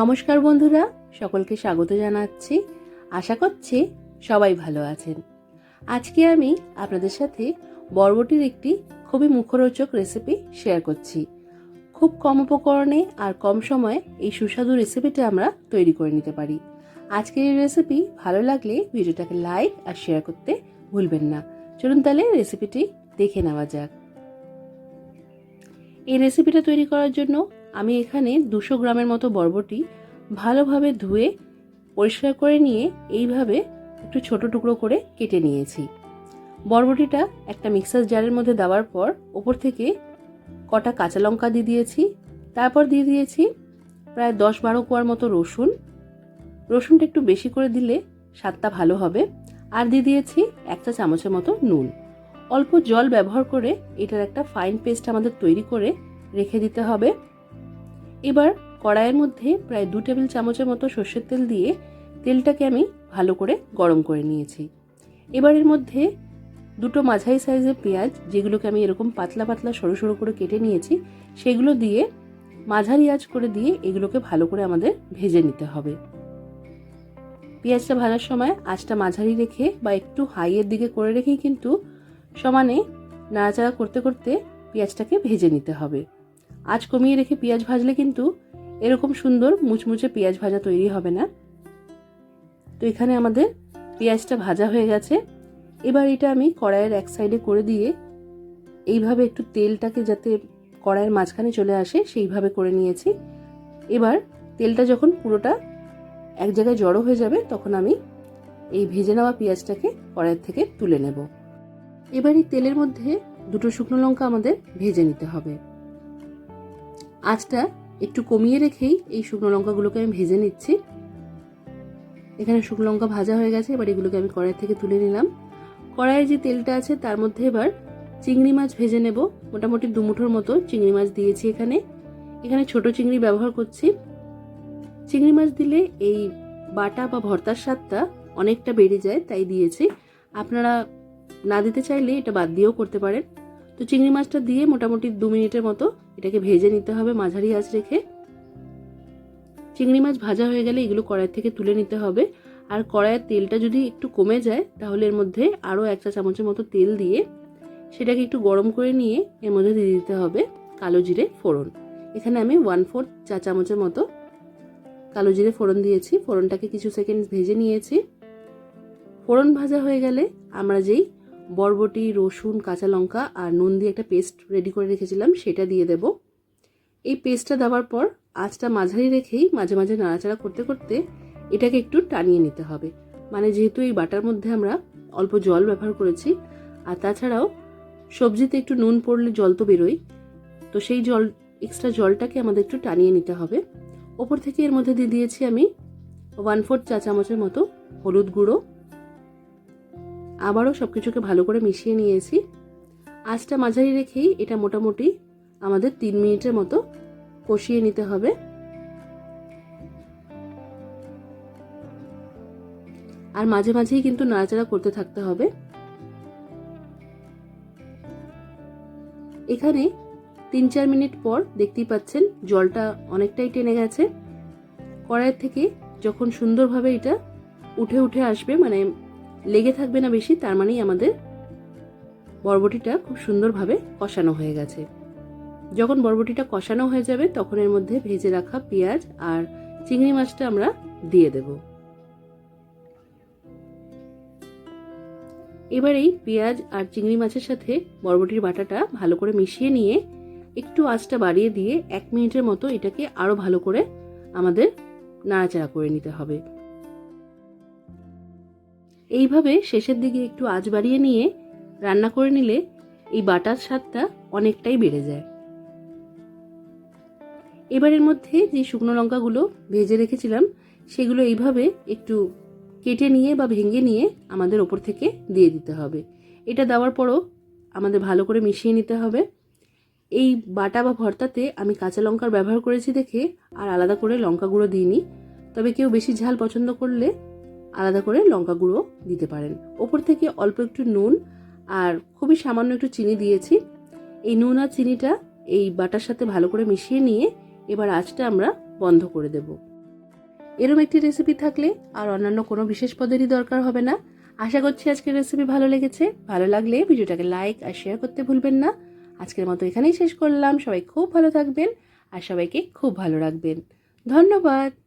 নমস্কার বন্ধুরা, সকলকে স্বাগত জানাচ্ছি। আশা করছি সবাই ভালো আছেন। আজকে আমি আপনাদের সাথে বরবটির একটি খুবই মুখরোচক রেসিপি শেয়ার করছি। খুব কম উপকরণে আর কম সময়ে এই সুস্বাদু রেসিপিটা আমরা তৈরি করে নিতে পারি। আজকের এই রেসিপি ভালো লাগলে ভিডিওটাকে লাইক আর শেয়ার করতে ভুলবেন না। চলুন তাহলে রেসিপিটি দেখে নেওয়া যাক। এই রেসিপিটা তৈরি করার জন্য আমি এখানে দুশো গ্রামের মতো বরবটি ভালোভাবে ধুয়ে, পরিষ্কার করে নিয়ে এইভাবে একটু ছোট টুকরো করে কেটে নিয়েছি। বরবটিটা একটা মিক্সার জারের মধ্যে দেওয়ার পর ওপর থেকে কটা কাঁচা লঙ্কা দিয়ে দিয়েছি। তারপর দিয়ে দিয়েছি প্রায় দশ বারো কোয়ার মতো রসুন। রসুনটা একটু বেশি করে দিলে স্বাদটা ভালো হবে। আর দিয়ে দিয়েছি একটা চামচের মতো নুন। অল্প জল ব্যবহার করে এটার একটা ফাইন পেস্ট আমাদের তৈরি করে রেখে দিতে হবে। এবার কড়াইয়ের মধ্যে প্রায় দু টেবিল চামচের মতো সর্ষের তেল দিয়ে তেলটাকে আমি ভালো করে গরম করে নিয়েছি। এবার এর মধ্যে দুটো মাঝারি সাইজের পেঁয়াজ, যেগুলোকে আমি এরকম পাতলা পাতলা সরু সরু করে কেটে নিয়েছি, সেগুলো দিয়ে মাঝারি আঁচ করে দিয়ে এগুলোকে ভালো করে আমাদের ভেজে নিতে হবে। পেঁয়াজটা ভাজার সময় আঁচটা মাঝারি রেখে বা একটু হাইয়ের দিকে করে রেখেই কিন্তু সমানে নাড়াচাড়া করতে করতে পেঁয়াজটাকে ভেজে নিতে হবে। আঁচ কমিয়ে রেখে পেঁয়াজ ভাজলে কিন্তু এরকম সুন্দর মুচমুচে পেঁয়াজ ভাজা তৈরি হবে না। তো এখানে আমাদের পেঁয়াজটা ভাজা হয়ে গেছে। এবার এটা আমি কড়াইয়ের এক সাইডে করে দিয়ে এইভাবে একটু তেলটাকে যাতে কড়াইয়ের মাঝখানে চলে আসে সেইভাবে করে নিয়েছি। এবার তেলটা যখন পুরোটা এক জায়গায় জড়ো হয়ে যাবে তখন আমি এই ভেজে নেওয়া পেঁয়াজটাকে কড়াইয়ের থেকে তুলে নেব। এবার এই তেলের মধ্যে দুটো শুকনো লঙ্কা আমাদের ভেজে নিতে হবে। আঁচটা একটু কমিয়ে রেখেই এই শুকনো লঙ্কাগুলোকে আমি ভেজে নিচ্ছি। এখানে শুকনো লঙ্কা ভাজা হয়ে গেছে, এবার এগুলোকে আমি কড়াই থেকে তুলে নিলাম। কড়াইয়ে যে তেলটা আছে, তার মধ্যে এবার চিংড়ি মাছ ভেজে নেব। মোটামুটি দুমুঠোর মতো চিংড়ি মাছ দিয়েছি এখানে। এখানে ছোট চিংড়ি ব্যবহার করছি। চিংড়ি মাছ দিলে এই বাটা বা ভর্তার স্বাদটা অনেকটা বেড়ে যায়, তাই দিয়েছি। আপনারা না দিতে চাইলে এটা বাদ দিয়েও করতে পারেন। তো চিংড়ি মাছটা দিয়ে মোটামুটি দু মিনিটের মতো এটাকে ভেজে নিতে হবে, মাঝারি আঁচ রেখে। চিংড়ি মাছ ভাজা হয়ে গেলে এগুলো কড়াই থেকে তুলে নিতে হবে। আর কড়াইয়ের তেলটা যদি একটু কমে যায়, তাহলে এর মধ্যে আরও একটা চামচের মতো তেল দিয়ে সেটাকে একটু গরম করে নিয়ে এর মধ্যে দিয়ে দিতে হবে কালো জিরে ফোড়ন। এখানে আমি ওয়ান ফোর্থ চা চামচের মতো কালো জিরে ফোড়ন দিয়েছি। ফোড়নটাকে কিছু সেকেন্ড ভেজে নিয়েছি। ফোড়ন ভাজা হয়ে গেলে আমরা যেই বরবটি, রসুন, কাঁচা লঙ্কা আর নুন দিয়ে একটা পেস্ট রেডি করে রেখেছিলাম, সেটা দিয়ে দেব। এই পেস্টটা দেওয়ার পর আঁচটা মাঝারি রেখেই মাঝে মাঝে নাড়াচাড়া করতে করতে এটাকে একটু টানিয়ে নিতে হবে। মানে যেহেতু এই বাটার মধ্যে আমরা অল্প জল ব্যবহার করেছি, আর তাছাড়াও সবজিতে একটু নুন পড়লে জল তো বেরোয় তো সেই জল, এক্সট্রা জলটাকে আমাদের একটু টানিয়ে নিতে হবে। ওপর থেকে এর মধ্যে দিয়ে দিয়েছি আমি ওয়ান ফোর্থ চা চামচের মতো হলুদ গুঁড়ো আবারও সব কিছুকে ভালো করে মিশিয়ে নিয়েছি। আঁচটা মাঝারি রেখেই এটা মোটামুটি আমাদের তিন মিনিটের মতো কষিয়ে নিতে হবে। আর মাঝে মাঝেই কিন্তু নাড়াচাড়া করতে থাকতে হবে। এখানে তিন চার মিনিট পর দেখতেই পাচ্ছেন জলটা অনেকটাই টেনে গেছে। কড়াইয়ের থেকে যখন সুন্দরভাবে এটা উঠে উঠে আসবে মানে লেগে থাকবে না বেশি, তার মানেই আমাদের বরবটিটা খুব সুন্দরভাবে কষানো হয়ে গেছে। যখন বরবটিটা কষানো হয়ে যাবে, তখন এর মধ্যে ভেজে রাখা পেঁয়াজ আর চিংড়ি মাছটা আমরা দিয়ে দেব। এবার এই পেঁয়াজ আর চিংড়ি মাছের সাথে বরবটির বাটাটা ভালো করে মিশিয়ে নিয়ে একটু আঁচটা বাড়িয়ে দিয়ে এক মিনিটের মতো এটাকে আরও ভালো করে আমাদের নাড়াচাড়া করে নিতে হবে। এইভাবে শেষের দিকে একটু আঁচ বাড়িয়ে নিয়ে রান্না করে নিলে এই বাটার স্বাদটা অনেকটাই বেড়ে যায়। এবারের মধ্যে যে শুকনো লঙ্কাগুলো ভেজে রেখেছিলাম, সেগুলো এইভাবে একটু কেটে নিয়ে বা ভেঙে নিয়ে আমাদের ওপর থেকে দিয়ে দিতে হবে। এটা দেওয়ার পরও আমাদের ভালো করে মিশিয়ে নিতে হবে। এই বাটা বা ভর্তাতে আমি কাঁচা লঙ্কার ব্যবহার করেছি দেখে আর আলাদা করে লঙ্কা গুঁড়ো দিইনি। তবে কেউ বেশি ঝাল পছন্দ করলে আলাদা করে লঙ্কা গুঁড়ো দিতে পারেন। ওপর থেকে অল্প একটু নুন আর খুবই সামান্য একটু চিনি দিয়েছি। এই নুন আর চিনিটা এই বাটার সাথে ভালো করে মিশিয়ে নিয়ে এবার আঁচটা আমরা বন্ধ করে দেব। এরম একটি রেসিপি থাকলে আর অন্যান্য কোনো বিশেষ পদেরই দরকার হবে না। আশা করছি আজকের রেসিপি ভালো লেগেছে। ভালো লাগলে ভিডিওটাকে লাইক আর শেয়ার করতে ভুলবেন না। আজকের মতো এখানেই শেষ করলাম। সবাই খুব ভালো থাকবেন আর সবাইকে খুব ভালো রাখবেন। ধন্যবাদ।